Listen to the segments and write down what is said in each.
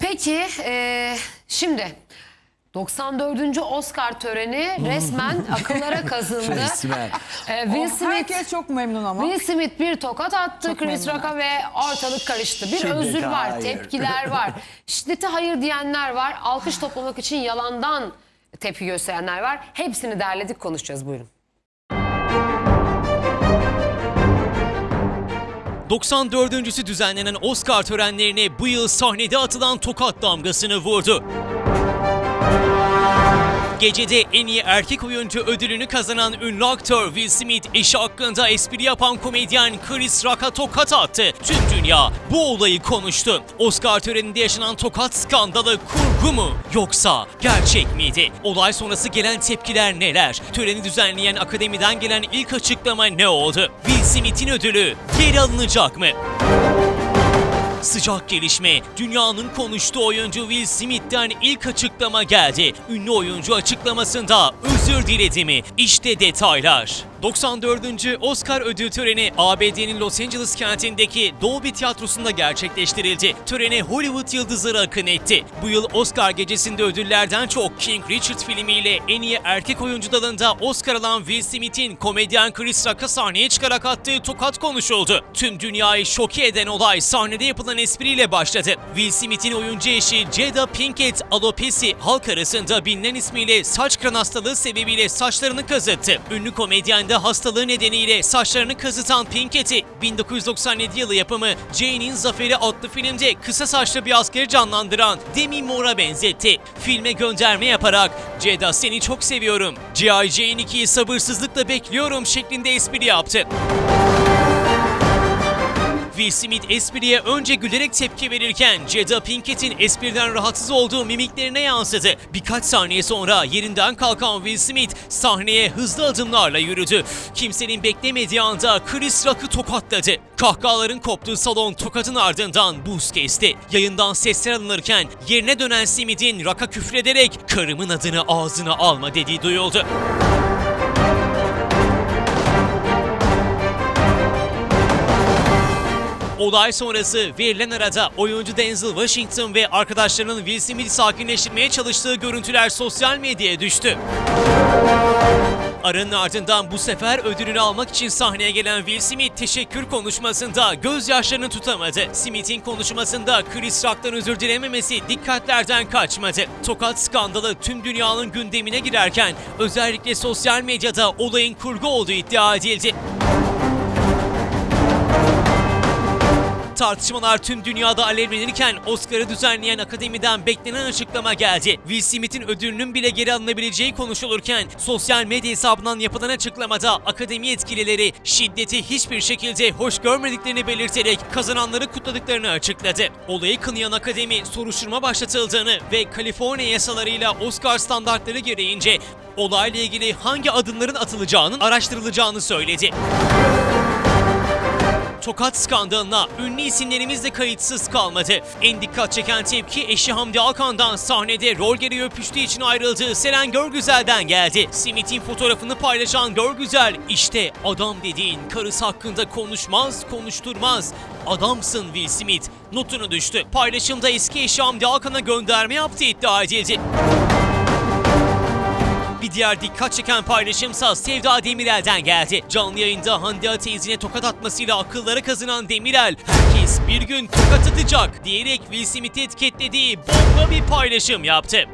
Peki e, şimdi 94. Oscar töreni resmen akıllara kazındı. Resmen. E, Will Oh, Smith herkes çok memnun ama. Will Smith bir tokat attı Çok Chris memnunlar. Rock'a ve ortalık karıştı. Bir Şiddete özür var, hayır. tepkiler var. Şiddete hayır diyenler var. Alkış toplamak için yalandan tepki gösterenler var. Hepsini derledik konuşacağız buyurun. 94.sü düzenlenen Oscar törenlerine bu yıl sahnede atılan tokat damgasını vurdu. Gecede en iyi erkek oyuncu ödülünü kazanan ünlü aktör Will Smith eşi hakkında espri yapan komedyen Chris Rock'a tokat attı. Tüm dünya bu olayı konuştu. Oscar töreninde yaşanan tokat skandalı kurgu mu yoksa gerçek miydi? Olay sonrası gelen tepkiler neler? Töreni düzenleyen akademiden gelen ilk açıklama ne oldu? Will Smith'in ödülü geri alınacak mı? Sıcak gelişme. Dünyanın konuştuğu oyuncu Will Smith'ten ilk açıklama geldi. Ünlü oyuncu açıklamasında özür diledi mi? İşte detaylar. 94. Oscar ödül töreni ABD'nin Los Angeles kentindeki Dolby Tiyatrosu'nda gerçekleştirildi. Törene Hollywood yıldızları akın etti. Bu yıl Oscar gecesinde ödüllerden çok King Richard filmiyle en iyi erkek oyuncu dalında Oscar alan Will Smith'in komedyen Chris Rock'a sahneye çıkarak attığı tokat konuşuldu. Tüm dünyayı şoke eden olay sahnede yapılan espriyle başladı. Will Smith'in oyuncu eşi Jada Pinkett Alopesi halk arasında bilinen ismiyle saç kıran hastalığı sebebiyle saçlarını kazıttı. Ünlü komedyen de hastalığı nedeniyle saçlarını kazıtan Pinkett'i 1997 yılı yapımı Jane'in Zaferi adlı filmde kısa saçlı bir askeri canlandıran Demi Moore'a benzetti. Filme gönderme yaparak Jada seni çok seviyorum. G.I. Jane 2'yi sabırsızlıkla bekliyorum şeklinde espri yaptı. Will Smith espriye önce gülerek tepki verirken Jada Pinkett'in espriden rahatsız olduğu mimiklerine yansıdı. Birkaç saniye sonra yerinden kalkan Will Smith sahneye hızlı adımlarla yürüdü. Kimsenin beklemediği anda Chris Rock'ı tokatladı. Kahkahaların koptuğu salon tokatın ardından buz kesti. Yayından sesler alınırken yerine dönen Smith'in Rock'a küfrederek karımın adını ağzına alma dediği duyuldu. Olay sonrası verilen arada oyuncu Denzel Washington ve arkadaşlarının Will Smith'i sakinleştirmeye çalıştığı görüntüler sosyal medyaya düştü. Aranın ardından bu sefer ödülünü almak için sahneye gelen Will Smith teşekkür konuşmasında gözyaşlarını tutamadı. Smith'in konuşmasında Chris Rock'tan özür dilememesi dikkatlerden kaçmadı. Tokat skandalı tüm dünyanın gündemine girerken özellikle sosyal medyada olayın kurgu olduğu iddia edildi. Tartışmalar tüm dünyada alevlenirken Oscar'ı düzenleyen akademiden beklenen açıklama geldi. Will Smith'in ödülünün bile geri alınabileceği konuşulurken sosyal medya hesabından yapılan açıklamada akademi yetkilileri şiddeti hiçbir şekilde hoş görmediklerini belirterek kazananları kutladıklarını açıkladı. Olayı kınayan akademi soruşturma başlatıldığını ve Kaliforniya yasalarıyla Oscar standartları gereğince olayla ilgili hangi adımların atılacağının araştırılacağını söyledi. Tokat skandalına ünlü isimlerimiz de kayıtsız kalmadı. En dikkat çeken tepki eşi Hamdi Alkan'dan sahnede rol gereği öpüştüğü için ayrıldığı Selen Görgüzel'den geldi. Smith'in fotoğrafını paylaşan Görgüzel, işte adam dediğin karısı hakkında konuşmaz, konuşturmaz. Adamsın Will Smith. Notunu düştü. Paylaşımda eski eşi Hamdi Alkan'a gönderme yaptığı iddia edildi. Bir diğer dikkat çeken paylaşımsa Sevda Demirel'den geldi. Canlı yayında Hande teyzine tokat atmasıyla akıllara kazınan Demirel, herkes bir gün tokat atacak diyerek Will Smith'i etiketlediği bomba bir paylaşım yaptı.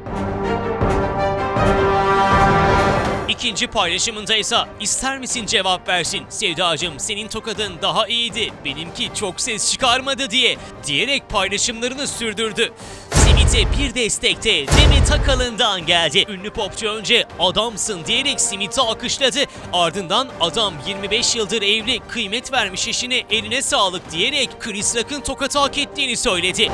İkinci paylaşımında ise ister misin cevap versin Sevdacığım senin tokadın daha iyiydi benimki çok ses çıkarmadı diye diyerek paylaşımlarını sürdürdü. Simit'e bir destekte Demet Akalın'dan geldi. Ünlü popçu önce adamsın diyerek Simit'i alkışladı. Ardından adam 25 yıldır evli kıymet vermiş eşine eline sağlık diyerek Chris Rock'ın tokatı hak ettiğini söyledi.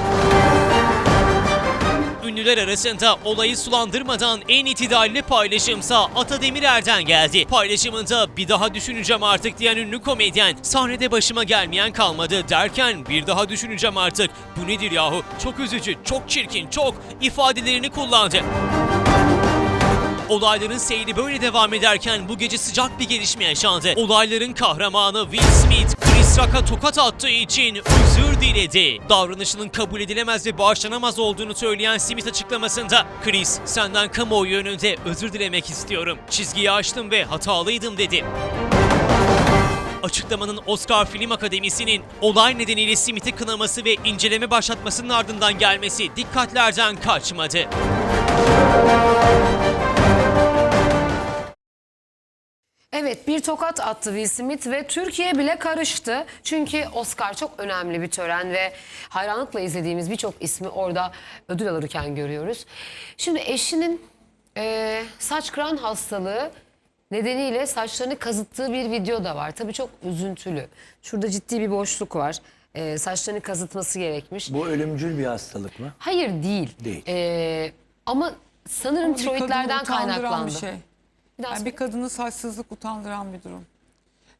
Ünlüler arasında olayı sulandırmadan en itidalli paylaşımsa Ata Demirer'den geldi. Paylaşımında bir daha düşüneceğim artık diyen ünlü komedyen sahnede başıma gelmeyen kalmadı derken bir daha düşüneceğim artık. Bu nedir yahu? Çok üzücü, çok çirkin, çok ifadelerini kullandı. Olayların seyri böyle devam ederken bu gece sıcak bir gelişme yaşandı. Olayların kahramanı Will Smith, Chris Rock'a tokat attığı için özür diledi. Davranışının kabul edilemez ve bağışlanamaz olduğunu söyleyen Smith açıklamasında Chris senden kamuoyu önünde özür dilemek istiyorum. Çizgiyi aştım ve hatalıydım dedi. Açıklamanın Oscar Film Akademisi'nin olay nedeniyle Smith'i kınaması ve inceleme başlatmasının ardından gelmesi dikkatlerden kaçmadı. Evet bir tokat attı Will Smith ve Türkiye bile karıştı. Çünkü Oscar çok önemli bir tören ve hayranlıkla izlediğimiz birçok ismi orada ödül alırken görüyoruz. Şimdi eşinin e, saç kıran hastalığı nedeniyle saçlarını kazıttığı bir video da var. Tabii çok üzüntülü. Şurada ciddi bir boşluk var. E, saçlarını kazıtması gerekmiş. Bu ölümcül bir hastalık mı? Hayır değil. Değil. E, ama sanırım Bir kadını tiroidlerden utandıran kaynaklandı. Bir şey. Bir daha Yani bir kadını saçsızlık utandıran bir durum.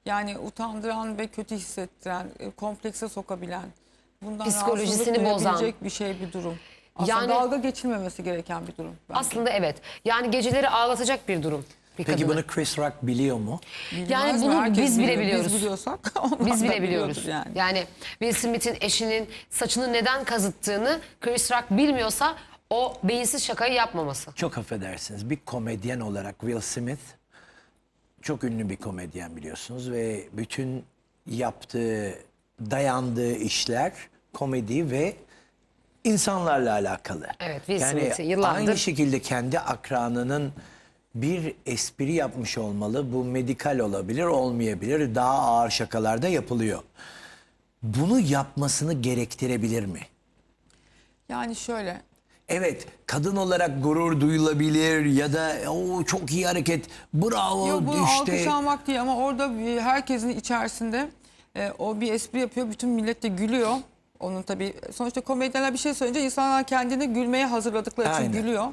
Yani utandıran ve kötü hissettiren, e, komplekse sokabilen, bundan Psikolojisini bozan. bir şey bir durum. Aslında Yani- dalga geçilmemesi gereken bir durum. bence. Aslında evet. Yani geceleri ağlatacak bir durum. Bir Peki kadını. bunu Chris Rock biliyor mu? Bilmez yani bunu Herkes biz bile biliyor. biliyoruz. Biz biliyorsak Biz bile biliyoruz. Yani. Yani. Will Smith'in eşinin saçını neden kazıttığını Chris Rock bilmiyorsa o beyinsiz şakayı yapmaması. Çok affedersiniz. Bir komedyen olarak Will Smith çok ünlü bir komedyen biliyorsunuz ve bütün yaptığı, dayandığı işler komedi ve insanlarla alakalı. Evet, Will yani Smith'i yıllardır- aynı şekilde kendi akranının bir espri yapmış olmalı. Bu medikal olabilir, olmayabilir. Daha ağır şakalarda yapılıyor. Bunu yapmasını gerektirebilir mi? yani şöyle Evet, kadın olarak gurur duyulabilir ya da o çok iyi hareket, bravo Yok bu işte. alkış almak değil ama orada bir- herkesin içerisinde e, o bir espri yapıyor. Bütün millet de gülüyor. Onun tabii sonuçta komedyenler bir şey söyleyince insanlar kendini gülmeye hazırladıkları için Aynen. gülüyor.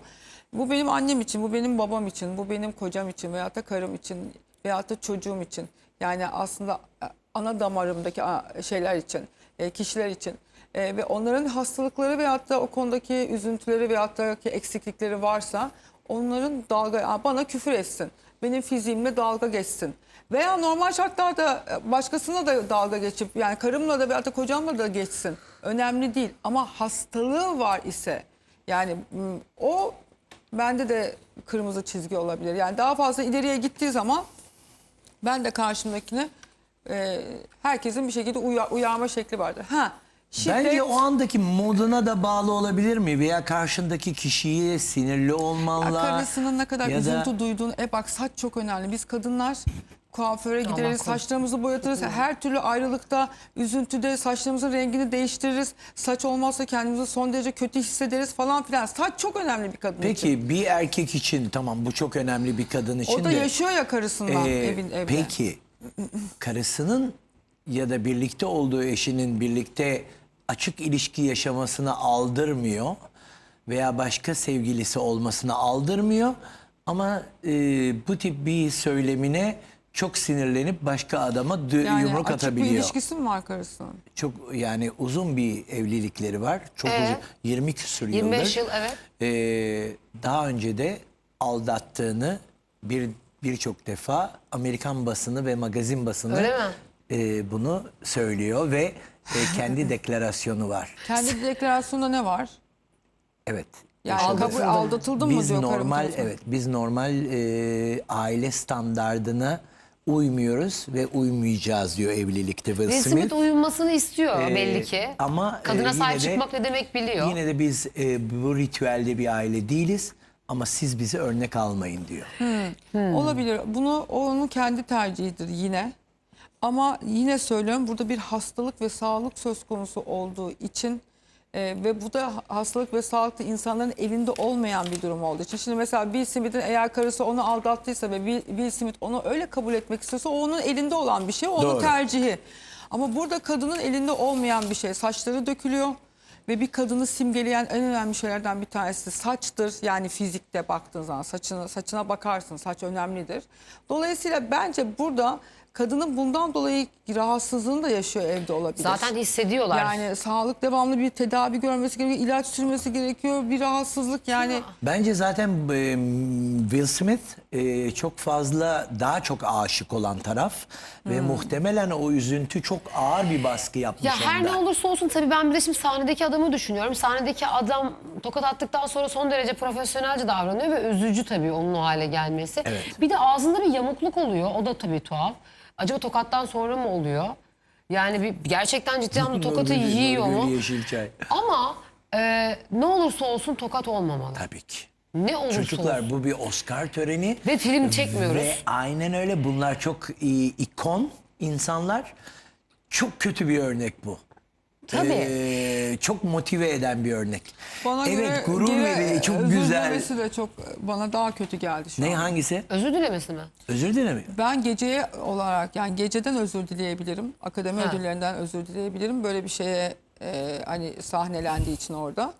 Bu benim annem için, bu benim babam için, bu benim kocam için veyahut da karım için veyahut da çocuğum için. Yani aslında e, ana damarımdaki şeyler için, e, kişiler için. E, ve onların hastalıkları veyahut da o konudaki üzüntüleri veyahut da ki eksiklikleri varsa onların dalga bana küfür etsin. Benim fiziğimle dalga geçsin. Veya normal şartlarda e, başkasına da dalga geçip yani karımla da veyahut da kocamla da geçsin. Önemli değil ama hastalığı var ise yani o bende de kırmızı çizgi olabilir. Yani daha fazla ileriye gittiği zaman ben de karşımdakine e, herkesin bir şekilde uya- uyarma şekli vardır. Ha, şiddet, Bence o andaki moduna da bağlı olabilir mi? Veya karşındaki kişiyi sinirli olmanla. karısının ne kadar ya da- üzüntü duyduğunu. E bak saç çok önemli. Biz kadınlar kuaföre gideriz, saçlarımızı boyatırız. Her türlü ayrılıkta, üzüntüde saçlarımızın rengini değiştiririz. Saç olmazsa kendimizi son derece kötü hissederiz falan filan. Saç çok önemli bir kadın için. Peki bir erkek için tamam bu çok önemli bir kadın için O da de. yaşıyor ya karısından Ee, evin evde. Peki karısının ya da birlikte olduğu eşinin birlikte açık ilişki yaşamasını aldırmıyor veya başka sevgilisi olmasını aldırmıyor ama e, bu tip bir söylemine çok sinirlenip başka adama dö- yani yumruk açık bir atabiliyor. ilişkisi mi var karısının? Çok yani uzun bir evlilikleri var. Çok Ee? uzun 20 küsur 25 yıldır. yıl evet. Ee, daha önce de aldattığını bir birçok defa Amerikan basını ve magazin basını Öyle mi? e, bunu söylüyor ve e, kendi deklarasyonu var. Kendi deklarasyonunda ne var? Evet. Yani yaşadığı- kabul aldatıldım mı biz diyor normal evet biz normal e, aile standardına uymuyoruz ve uymayacağız diyor evlilikte Will Will Smith. Smith uyumasını istiyor Ee, belli ki. ama, e, Kadına sahip de- çıkmak ne demek biliyor. Yine de biz e, bu ritüelde bir aile değiliz ama siz bizi örnek almayın diyor. Hmm. Olabilir. Bunu onun kendi tercihidir yine. Ama yine söylüyorum burada bir hastalık ve sağlık söz konusu olduğu için e, ve bu da hastalık ve sağlıklı insanların elinde olmayan bir durum olduğu için. Şimdi mesela Will Smith'in eğer karısı onu aldattıysa ve Will, Will Smith onu öyle kabul etmek istiyorsa o onun elinde olan bir şey. Onun Doğru. tercihi. Ama burada kadının elinde olmayan bir şey. Saçları dökülüyor. Ve bir kadını simgeleyen en önemli şeylerden bir tanesi saçtır. Yani fizikte baktığın zaman saçına, saçına bakarsın. Saç önemlidir. Dolayısıyla bence burada kadının bundan dolayı rahatsızlığını da yaşıyor evde olabilir. Zaten hissediyorlar. yani sağlık devamlı bir tedavi görmesi gerekiyor. ilaç sürmesi gerekiyor. Bir rahatsızlık yani Bence zaten e, Will Smith e, çok fazla daha çok aşık olan taraf ve muhtemelen o üzüntü çok ağır bir baskı yapmış Ya her onda. ne olursa olsun tabii ben bir de şimdi sahnedeki adamı düşünüyorum. Sahnedeki adam tokat attıktan sonra son derece profesyonelce davranıyor ve üzücü tabii onun o hale gelmesi. Evet. Bir de ağzında bir yamukluk oluyor. O da tabii tuhaf. Acaba tokattan sonra mı oluyor? Yani bir gerçekten ciddi anlamda tokatı Nurgül- yiyor Nurgül mu? Yeşilçay. Ama e, ne olursa olsun tokat olmamalı. Tabii ki. Ne olursa Çocuklar olsun. bu bir Oscar töreni. Ve film çekmiyoruz. Ve aynen öyle bunlar çok i- ikon insanlar. Çok kötü bir örnek bu. Tabii. Ee, çok motive eden bir örnek. Bana evet göre gurur geri verici çok özür güzel. dilemesi de çok bana daha kötü geldi şu Ne an. hangisi? Özür dilemesi mi? Özür dilemiyor. Ben geceye olarak yani geceden özür dileyebilirim. Akademi Ha. ödüllerinden özür dileyebilirim. Böyle bir şeye e, hani sahnelendiği için orada.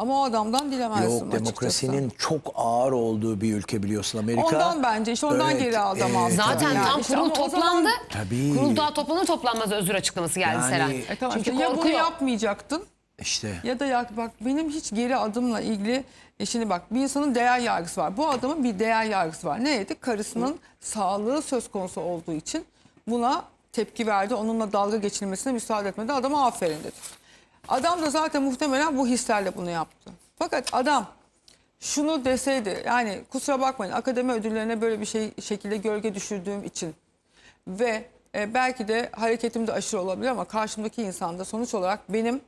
Ama o adamdan dilemezdim Yok açıkçası. demokrasinin çok ağır olduğu bir ülke biliyorsun Amerika. Ondan bence işte ondan Evet, geri aldım e. Zaten Yani tam işte kurul ama o toplandı. zaman- Tabii. Kurul daha toplanır toplanmaz özür açıklaması geldi Yani- Seren. E tamam, Çünkü işte ya bunu korkuyor. yapmayacaktın İşte. ya da ya bak benim hiç geri adımla ilgili e şimdi bak bir insanın değer yargısı var. Bu adamın bir değer yargısı var. Neydi? Karısının sağlığı söz konusu olduğu için buna tepki verdi. Onunla dalga geçilmesine müsaade etmedi. Adama aferin dedi. Adam da zaten muhtemelen bu hislerle bunu yaptı. Fakat adam şunu deseydi yani kusura bakmayın akademi ödüllerine böyle bir şey şekilde gölge düşürdüğüm için ve e, belki de hareketim de aşırı olabilir ama karşımdaki insan da sonuç olarak benim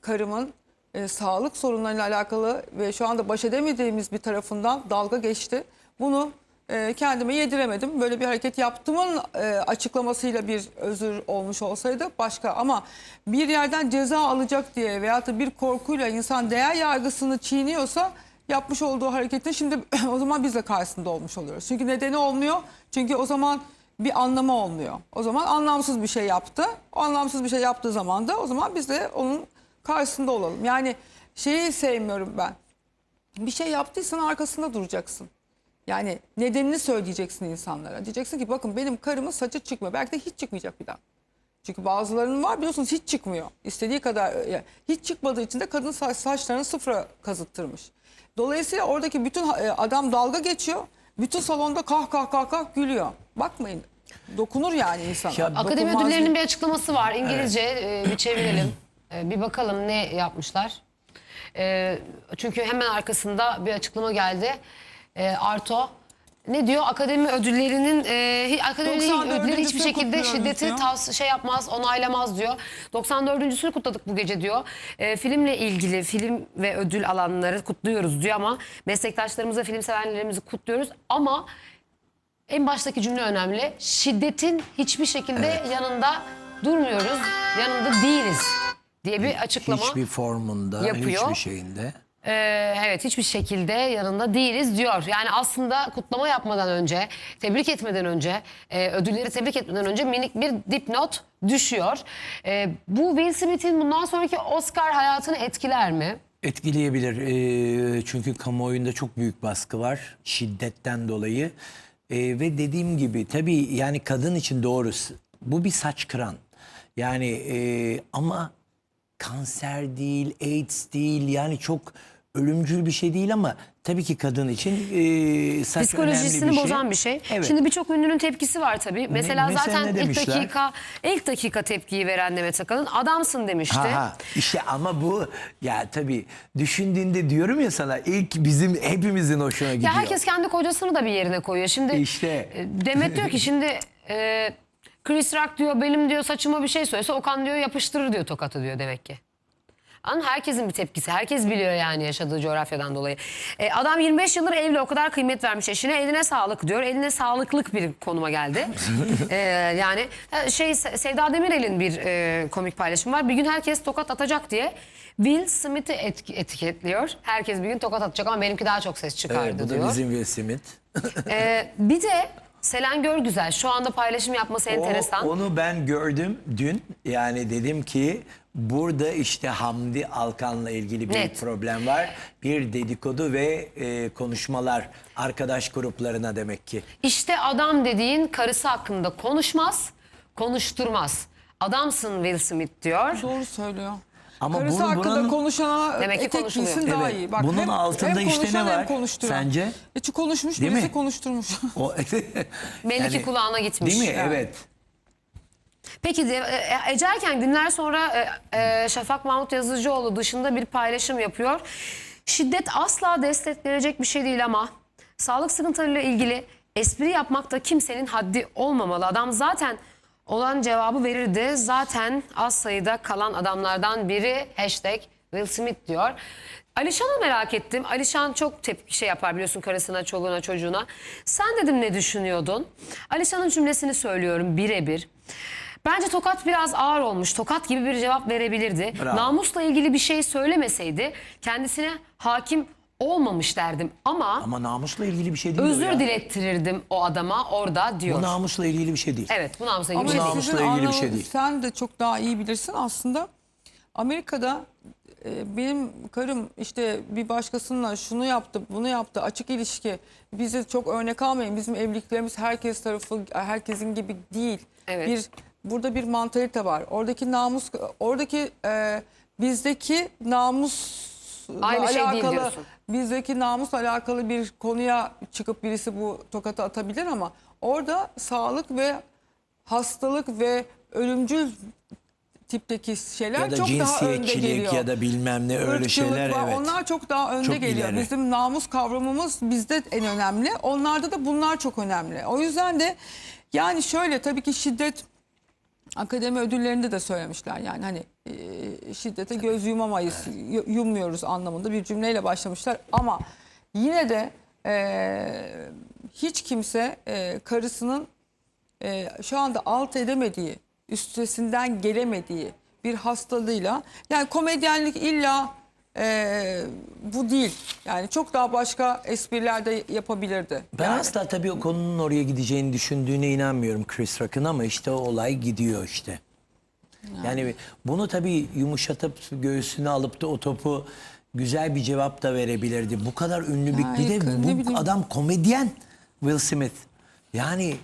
karımın e, sağlık sorunlarıyla alakalı ve şu anda baş edemediğimiz bir tarafından dalga geçti. Bunu e, kendime yediremedim. Böyle bir hareket yaptığımın e, açıklamasıyla bir özür olmuş olsaydı başka ama bir yerden ceza alacak diye veyahut da bir korkuyla insan değer yargısını çiğniyorsa yapmış olduğu hareketin şimdi o zaman biz de karşısında olmuş oluyoruz. Çünkü nedeni olmuyor. Çünkü o zaman bir anlamı olmuyor. O zaman anlamsız bir şey yaptı. O anlamsız bir şey yaptığı zaman da o zaman biz de onun karşısında olalım. Yani şeyi sevmiyorum ben. Bir şey yaptıysan arkasında duracaksın. Yani nedenini söyleyeceksin insanlara. Diyeceksin ki bakın benim karımın saçı çıkmıyor. Belki de hiç çıkmayacak bir daha. Çünkü bazılarının var biliyorsunuz hiç çıkmıyor. İstediği kadar hiç çıkmadığı için de kadın saç, saçlarını sıfıra kazıttırmış. Dolayısıyla oradaki bütün e, adam dalga geçiyor. Bütün salonda kah kah kah kah gülüyor. Bakmayın dokunur yani insana. Ya Akademi ödüllerinin değil. bir açıklaması var. İngilizce e, bir çevirelim. E, bir bakalım ne yapmışlar. E, çünkü hemen arkasında bir açıklama geldi. E, Arto ne diyor? Akademi ödüllerinin e, akademi 94. ödülleri hiçbir şekilde kutluyoruz şiddeti diyor. tavs şey yapmaz, onaylamaz diyor. 94.sünü kutladık bu gece diyor. E, filmle ilgili film ve ödül alanları kutluyoruz diyor ama meslektaşlarımızı, film sevenlerimizi kutluyoruz ama en baştaki cümle önemli. Şiddetin hiçbir şekilde yanında durmuyoruz, yanında değiliz diye bir açıklama. Hiçbir formunda, yapıyor. hiçbir şeyinde. Ee, evet hiçbir şekilde yanında değiliz diyor. Yani aslında kutlama yapmadan önce, tebrik etmeden önce, e, ödülleri tebrik etmeden önce minik bir dipnot düşüyor. E, bu Will Smith'in bundan sonraki Oscar hayatını etkiler mi? Etkileyebilir Ee, çünkü kamuoyunda çok büyük baskı var şiddetten dolayı Ee, ve dediğim gibi tabii yani kadın için doğrusu bu bir saç kıran yani e, ama kanser değil AIDS değil yani çok ölümcül bir şey değil ama tabii ki kadın için e, saç Psikolojisini önemli bir şey. bozan bir şey. Evet. Şimdi birçok ünlünün tepkisi var tabii. Mesela, mesela zaten ne ilk demişler? dakika ilk dakika tepkiyi veren Demet Akalın adamsın demişti. Ha, ha. İşte ama bu ya tabii düşündüğünde diyorum ya sana ilk bizim hepimizin hoşuna gidiyor. Ya herkes kendi kocasını da bir yerine koyuyor. Şimdi İşte. e, Demet diyor ki şimdi e, Chris Rock diyor benim diyor saçıma bir şey söylese Okan diyor yapıştırır diyor tokatı diyor demek ki. Mı? Herkesin bir tepkisi. Herkes biliyor yani yaşadığı coğrafyadan dolayı. E, adam 25 yıldır evli o kadar kıymet vermiş eşine. Eline sağlık diyor. Eline sağlıklık bir konuma geldi. E, yani e, şey Se- Sevda Demirel'in bir e, komik paylaşımı var. Bir gün herkes tokat atacak diye Will Smith'i etki- etiketliyor. Herkes bir gün tokat atacak ama benimki daha çok ses çıkardı Evet, bu da diyor. bizim Will Smith. Ee, bir de Selen Görgüzel şu anda paylaşım yapması enteresan. Onu ben gördüm dün. Yani dedim ki burada işte Hamdi Alkan'la ilgili bir Net. problem var. Bir dedikodu ve e, konuşmalar arkadaş gruplarına demek ki. İşte adam dediğin karısı hakkında konuşmaz, konuşturmaz. Adamsın Will Smith diyor. Doğru söylüyor. Ama Karısı bunu- hakkında buranın- konuşana Demek ki etek konuşuluyor. giysin daha Evet. iyi. Bak, Bunun hem, altında hem işte ne hem var konuşturan. sence? E, çünkü konuşmuş Değil birisi mi? konuşturmuş. O, Melike kulağına gitmiş. Değil mi? Evet. Peki de, e, Ece Erken günler sonra e, e, Şafak Mahmut Yazıcıoğlu dışında bir paylaşım yapıyor. Şiddet asla desteklenecek bir şey değil ama sağlık sıkıntılarıyla ilgili espri yapmakta kimsenin haddi olmamalı. Adam zaten olan cevabı verirdi. Zaten az sayıda kalan adamlardan biri hashtag Will Smith diyor. Alişan'ı merak ettim. Alişan çok tepki şey yapar biliyorsun karısına, çoluğuna, çocuğuna. Sen dedim ne düşünüyordun? Alişan'ın cümlesini söylüyorum birebir. Bence Tokat biraz ağır olmuş. Tokat gibi bir cevap verebilirdi. Bravo. Namusla ilgili bir şey söylemeseydi kendisine hakim olmamış derdim. Ama, Ama namusla ilgili bir şey değil o özür ya. dilettirirdim o adama orada diyor. Bu namusla ilgili bir şey değil. Evet bu namusla ilgili Ama bir şey değil. namusla sizin ilgili bir şey değil. Sen de çok daha iyi bilirsin aslında. Amerika'da e, benim karım işte bir başkasıyla şunu yaptı, bunu yaptı, açık ilişki. Bizi çok örnek almayın. Bizim evliliklerimiz herkes tarafı, herkesin gibi değil. Evet. Bir burada bir mantalite var. Oradaki namus, oradaki e, bizdeki namus Aynı şey değil diyorsun. bizdeki namusla alakalı bir konuya çıkıp birisi bu tokatı atabilir ama orada sağlık ve hastalık ve ölümcül tipteki şeyler Ya da çok daha önde geliyor. ya da bilmem ne öyle Irkçılık şeyler var. evet. Onlar çok daha önde Çok geliyor. ileri. Bizim namus kavramımız bizde en önemli. Onlarda da bunlar çok önemli. O yüzden de yani şöyle tabii ki şiddet akademi ödüllerinde de söylemişler yani hani şiddete göz yumamayız, yu- yummuyoruz anlamında bir cümleyle başlamışlar ama yine de e, hiç kimse e, karısının e, şu anda alt edemediği, üstesinden gelemediği bir hastalığıyla yani komedyenlik illa e, bu değil. Yani çok daha başka espriler de yapabilirdi. Ben yani. asla tabii o konunun oraya gideceğini düşündüğüne inanmıyorum Chris Rock'ın ama işte o olay gidiyor işte. Yani bunu tabii yumuşatıp göğsüne alıp da o topu güzel bir cevap da verebilirdi. Bu kadar ünlü bir, bir de bu bileyim. adam komedyen Will Smith. Yani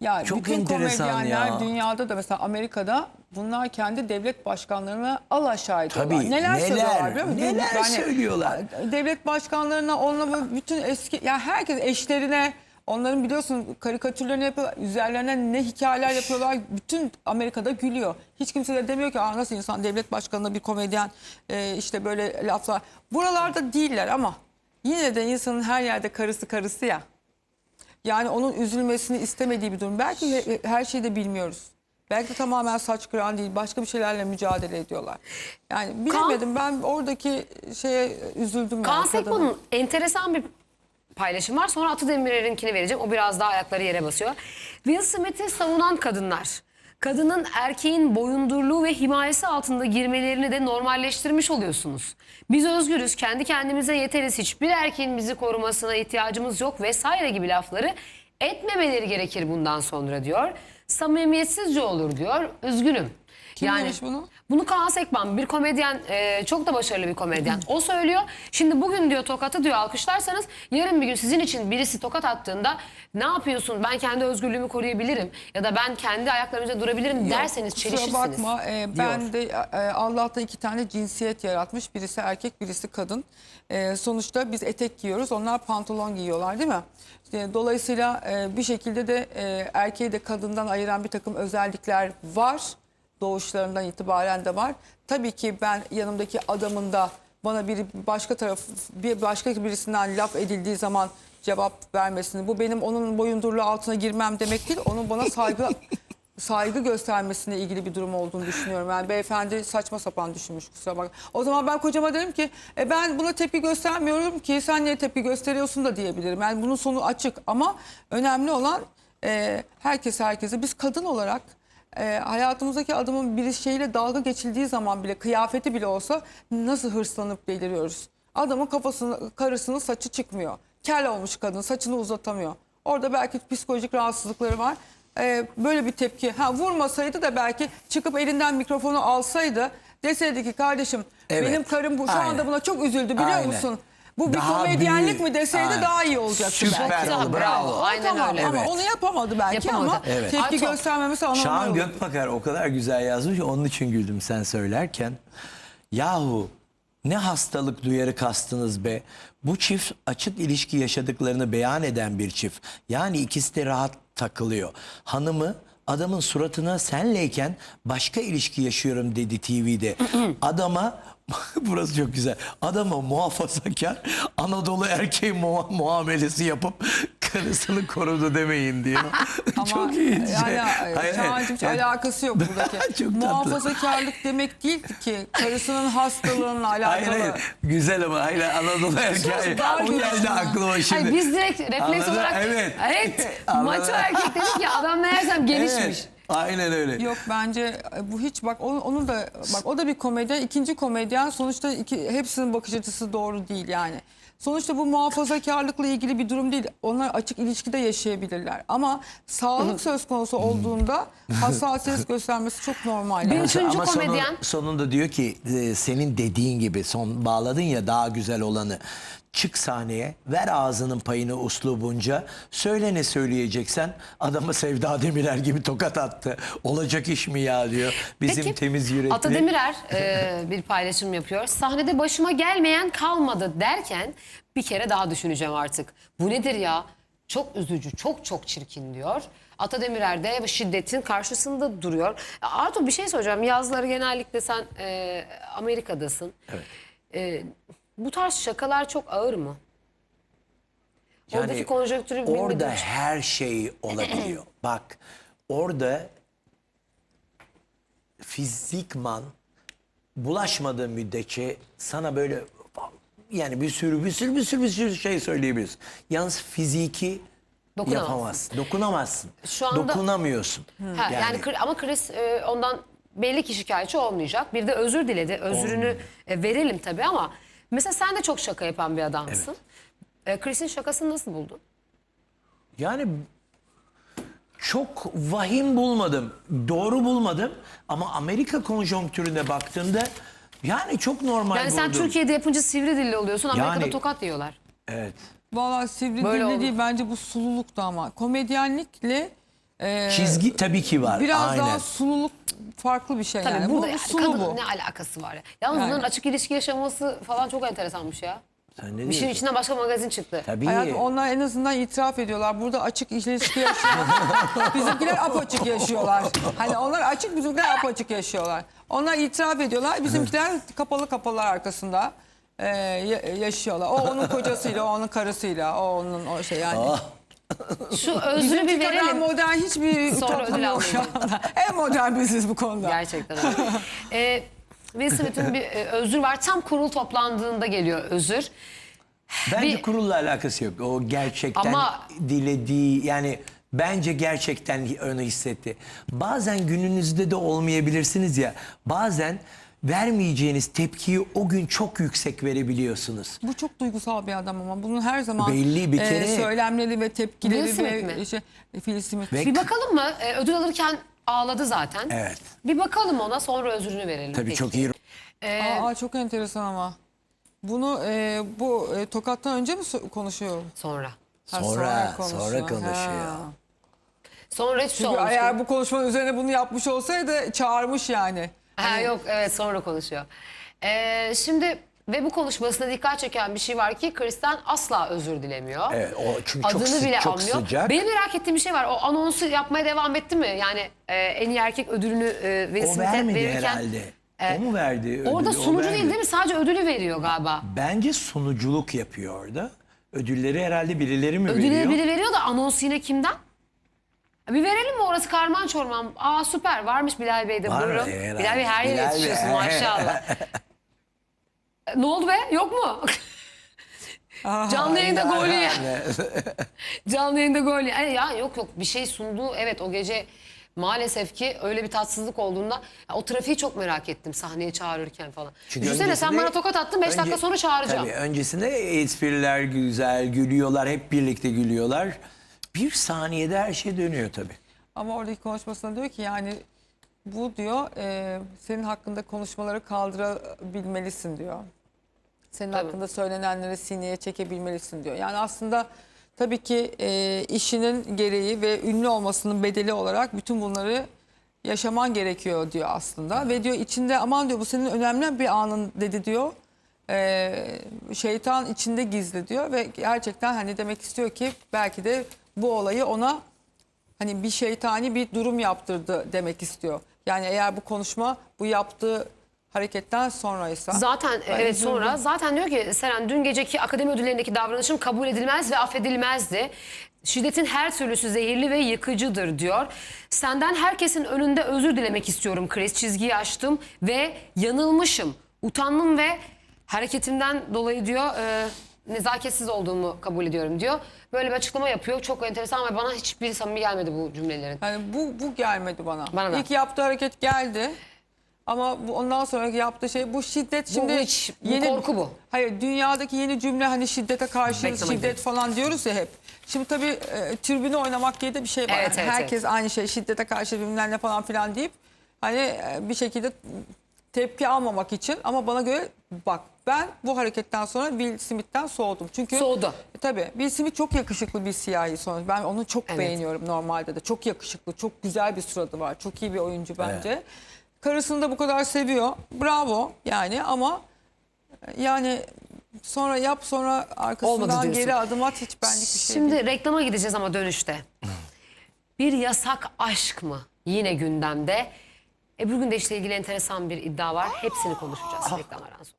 Ya Çok bütün enteresan komedyenler ya. dünyada da mesela Amerika'da bunlar kendi devlet başkanlarına alaşağı ediyorlar. Tabii, neler, neler, söylüyorlar biliyor musun? neler söylüyorlar. Devlet başkanlarına onunla bütün eski ya herkes eşlerine onların biliyorsun karikatürlerini yapıyorlar. Üzerlerine ne hikayeler yapıyorlar. Bütün Amerika'da gülüyor. Hiç kimse de demiyor ki Aa, nasıl insan devlet başkanına bir komedyen e, işte böyle laflar. Buralarda değiller ama yine de insanın her yerde karısı karısı ya. Yani onun üzülmesini istemediği bir durum. Belki he- her şeyi de bilmiyoruz. Belki de tamamen saç kıran değil, başka bir şeylerle mücadele ediyorlar. Yani bilemedim ben oradaki şeye üzüldüm. Kaan. Sekman'ın enteresan bir paylaşım var. Sonra Atı Demirer'inkini vereceğim. O biraz daha ayakları yere basıyor. Will Smith'i savunan kadınlar. Kadının erkeğin boyundurluğu ve himayesi altında girmelerini de normalleştirmiş oluyorsunuz. Biz özgürüz, kendi kendimize yeteriz, hiçbir erkeğin bizi korumasına ihtiyacımız yok vesaire gibi lafları etmemeleri gerekir bundan sonra diyor. Samimiyetsizce olur diyor. Üzgünüm. Kim demiş bunu? Bunu Kaan Sekban bir komedyen e, çok da başarılı bir komedyen. O söylüyor. Şimdi bugün diyor tokatı diyor alkışlarsanız yarın bir gün sizin için birisi tokat attığında ne yapıyorsun ben kendi özgürlüğümü koruyabilirim ya da ben kendi ayaklarım üzerinde durabilirim derseniz Kusura çelişirsiniz. bakma e, ben de e, Allah da iki tane cinsiyet yaratmış. Birisi erkek birisi kadın. E, sonuçta biz etek giyiyoruz onlar pantolon giyiyorlar değil mi? İşte, dolayısıyla e, bir şekilde de e, erkeği de kadından ayıran bir takım özellikler var. Doğuşlarından itibaren de var. Tabii ki ben yanımdaki adamın da bana biri başka taraf bir başka birisinden laf edildiği zaman cevap vermesini bu benim onun boyundurluğu altına girmem demek değil. Onun bana saygı saygı göstermesine ilgili bir durum olduğunu düşünüyorum. Yani beyefendi saçma sapan düşünmüş kusura bakma. O zaman ben kocama derim ki e, ben buna tepki göstermiyorum ki sen niye tepki gösteriyorsun da diyebilirim. Yani bunun sonu açık ama önemli olan e, herkes herkese biz kadın olarak e, hayatımızdaki adamın bir şeyle dalga geçildiği zaman bile kıyafeti bile olsa nasıl hırslanıp deliriyoruz. Adamın kafasını karısının saçı çıkmıyor. Kel olmuş kadın saçını uzatamıyor. Orada belki psikolojik rahatsızlıkları var. Ee, böyle bir tepki. Ha vurmasaydı da belki çıkıp elinden mikrofonu alsaydı deseydi ki kardeşim Evet, benim karım bu şu aynen. anda buna çok üzüldü biliyor Aynen. musun? Bu bir Daha komedyenlik büyük. mi deseydi Aynen. daha iyi olacaktı Süper belki. oldu, bravo. O Aynen tamam öyle. Ama Evet. onu yapamadı belki Yapamadı. ama Evet. tepki Ay, çok- göstermemesi anormal Şahan oldu. Gökbakar o kadar güzel yazmış ki onun için güldüm sen söylerken. Yahu ne hastalık duyarı kastınız be. Bu çift açık ilişki yaşadıklarını beyan eden bir çift. Yani ikisi de rahat takılıyor. Hanımı adamın suratına senleyken başka ilişki yaşıyorum dedi TV'de. Adama burası çok güzel. Adama muhafazakar Anadolu erkeği muamelesi yapıp karısını korudu demeyin diyor. Ama çok iyi. Yani Hayır, Çağancığım hiç hayır. alakası yok buradaki. Muhafazakarlık demek değil ki karısının hastalığıyla Hayır alakalı. hayır güzel ama hayır Anadolu erkeği. o geldi görüşlü. aklıma şimdi. Hayır biz direkt refleks Anladın? olarak Evet. evet maço erkek dedik ya adam meğersem gelişmiş. Evet, aynen öyle. Yok bence e, bu hiç bak onu, onu da bak o da bir komedyen ikinci komedyen sonuçta iki, hepsinin bakış açısı doğru değil yani. Sonuçta bu muhafazakarlıkla ilgili bir durum değil. Onlar açık ilişkide yaşayabilirler. Ama sağlık söz konusu olduğunda hassasiyet göstermesi çok normal. Bir üçüncü Ama sonu- komedyen. sonunda diyor ki e, senin dediğin gibi son bağladın ya daha güzel olanı. Çık sahneye ver ağzının payını uslubunca söyle ne söyleyeceksen adama Sevda Demirer gibi tokat attı. Olacak iş mi ya diyor. Bizim Peki, temiz yürekli. Ata Demirer e, bir paylaşım yapıyor. Sahnede başıma gelmeyen kalmadı derken bir kere daha düşüneceğim artık. Bu nedir ya? Çok üzücü, çok çok çirkin diyor. Ata Demirer de şiddetin karşısında duruyor. Artur bir şey soracağım. Yazları genellikle sen e, Amerika'dasın. E, bu tarz şakalar çok ağır mı? Oradaki konjonktürü bilmediğim Orada için. her şey olabiliyor. Bak orada fizikman bulaşmadığı müddetçe sana böyle yani bir sürü bir sürü bir sürü bir sürü şey söyleyebiliriz. Yalnız fiziki Dokunamazsın. yapamazsın. Dokunamazsın. Şu anda- Dokunamıyorsun. Ha, yani, Kri- ama Chris e, ondan belli ki şikayetçi olmayacak. Bir de özür diledi. Özrünü e, verelim tabii ama mesela sen de çok şaka yapan bir adamsın. E, Chris'in şakasını nasıl buldun? Yani çok vahim bulmadım. Doğru bulmadım. Ama Amerika konjonktürüne baktığımda yani çok normal Yani sen buldum. Türkiye'de yapınca sivri dilli oluyorsun. Amerika'da Yani- tokat diyorlar. Evet. Vallahi sivri Böyle dilli oldu. değil bence bu sululuktu ama. Komedyenlikle e, Çizgi tabii ki var. biraz Aynen. daha sululuk farklı bir şey Tabii yani. burada bu, yani bu sulu bu. ne alakası var ya? Yalnız Yani. bunların açık ilişki yaşaması falan çok enteresanmış ya. Sen ne Bir şeyin diyorsun? içinden başka magazin çıktı. Tabii. Hayatım onlar en azından itiraf ediyorlar. Burada açık ilişki yaşıyor. bizimkiler apaçık yaşıyorlar. Hani onlar açık bizimkiler apaçık yaşıyorlar. Onlar itiraf ediyorlar. Bizimkiler kapalı kapalı arkasında e, ya- yaşıyorlar. O onun kocasıyla, o onun karısıyla, o onun o şey yani. Ah, Şu özrü bir Bizimki kadar verelim. modern hiçbir Sonra toplum ödül yok şu almayın. anda. En modern biziz bu konuda. Gerçekten öyle. ee, Will Smith'in bir e, özür var. Tam kurul toplandığında geliyor özür. Bence Bir- kurulla alakası yok. O gerçekten Ama- dilediği yani bence gerçekten onu hissetti. Bazen gününüzde de olmayabilirsiniz ya. Bazen vermeyeceğiniz tepkiyi o gün çok yüksek verebiliyorsunuz. Bu çok duygusal bir adam ama bunun her zaman Belli bir e, kere- söylemleri ve tepkileri Will Smith ve mi? şey, Will Smith. Ve Bir bakalım mı? Ee, ödül alırken ağladı zaten. Evet. Bir bakalım ona sonra özrünü verelim. tabii Peki. çok iyi. Aa, çok enteresan ama. Bunu e, bu e, tokattan önce mi so- konuşuyor? Sonra. Ha, Sonra sonra konuşuyor. Ha. Sonra hiçbir şey Çünkü olmuş. eğer bu konuşmanın üzerine bunu yapmış olsaydı çağırmış yani. Ha, yok evet sonra konuşuyor. Ee, şimdi ve bu konuşmasında dikkat çeken bir şey var ki Kristen asla özür dilemiyor. Evet, o çünkü çok Adını sı- bile çok anmıyor. sıcak. Benim merak ettiğim bir şey var. O anonsu yapmaya devam etti mi? Yani e, en iyi erkek ödülünü e, Will O Smith'e vermedi verirken. herhalde. e, o mu verdi? ödülü? Orada O sunucu verdi. değil değil mi? Sadece ödülü veriyor galiba. Bence sunuculuk yapıyor orada. Ödülleri herhalde birileri mi Ödülü veriyor? biri veriyor da anons yine kimden? Bir verelim mi orası karman çorman? Aa süper varmış Bilal Bey de Var, buyurun. herhalde. Bilal Bey her yere Bilal Bey, yetişiyorsun maşallah. ne oldu be? Yok mu? Canlı yayında gol ye. Canlı yayında gol ye. Ay Ya yok yok bir şey sundu. Evet o gece maalesef ki öyle bir tatsızlık olduğunda ya o trafiği çok merak ettim sahneye çağırırken falan. Düşünsene sen öncesinde- bana tokat attın 5 dakika önce- sonra çağıracağım. Tabii öncesinde espriler güzel, gülüyorlar, hep birlikte gülüyorlar. Bir saniyede her şey dönüyor tabii. Ama oradaki konuşmasında diyor ki yani bu diyor e, senin hakkında konuşmaları kaldırabilmelisin diyor. Senin Tabii. hakkında söylenenleri sineye çekebilmelisin diyor. Yani aslında tabii ki e, işinin gereği ve ünlü olmasının bedeli olarak bütün bunları yaşaman gerekiyor diyor aslında. Ve diyor içinde aman diyor bu senin önemli bir anın dedi diyor. Ee, şeytan içinde gizli diyor ve gerçekten hani demek istiyor ki belki de bu olayı ona hani bir şeytani bir durum yaptırdı demek istiyor. Yani eğer bu konuşma bu yaptığı hareketten sonraysa. Zaten Ben evet üzüldüm. sonra zaten diyor ki Seren dün geceki akademi ödüllerindeki davranışım kabul edilmez ve affedilmezdi. Şiddetin her türlüsü zehirli ve yıkıcıdır diyor. Senden herkesin önünde özür dilemek istiyorum Chris. Çizgiyi aştım ve yanılmışım. Utandım ve hareketimden dolayı diyor e, nezaketsiz olduğumu kabul ediyorum diyor. Böyle bir açıklama yapıyor. Çok enteresan ve bana hiçbir samimi gelmedi bu cümlelerin. Yani bu bu gelmedi bana. Bana da. İlk yaptığı hareket geldi. Ama bu, ondan sonraki yaptığı şey bu şiddet şimdi hiç- bu korku bu. Hayır dünyadaki yeni cümle hani şiddete karşı Reklama şiddet gibi. falan diyoruz ya hep. Şimdi tabii e, tribüne oynamak diye de bir şey var. Evet, evet, Herkes aynı şey şiddete karşı bilmem ne falan filan deyip hani e, bir şekilde tepki almamak için ama bana göre bak ben bu hareketten sonra Will Smith'ten soğudum. Çünkü Soğudu. e, tabii Will Smith çok yakışıklı bir siyahi sonuç. Ben onu çok Evet. beğeniyorum normalde de. Çok yakışıklı, çok güzel bir suratı var. Çok iyi bir oyuncu bence. Karısını da bu kadar seviyor. Bravo yani ama e, yani sonra yap sonra Olmadı arkasından diyorsun. geri adım at hiç benlik bir şey Şimdi değil. reklama gideceğiz ama dönüşte. bir yasak aşk mı? Yine gündemde. Ebru Gündeş'le ilgili enteresan bir iddia var. Hepsini konuşacağız reklamlardan sonra.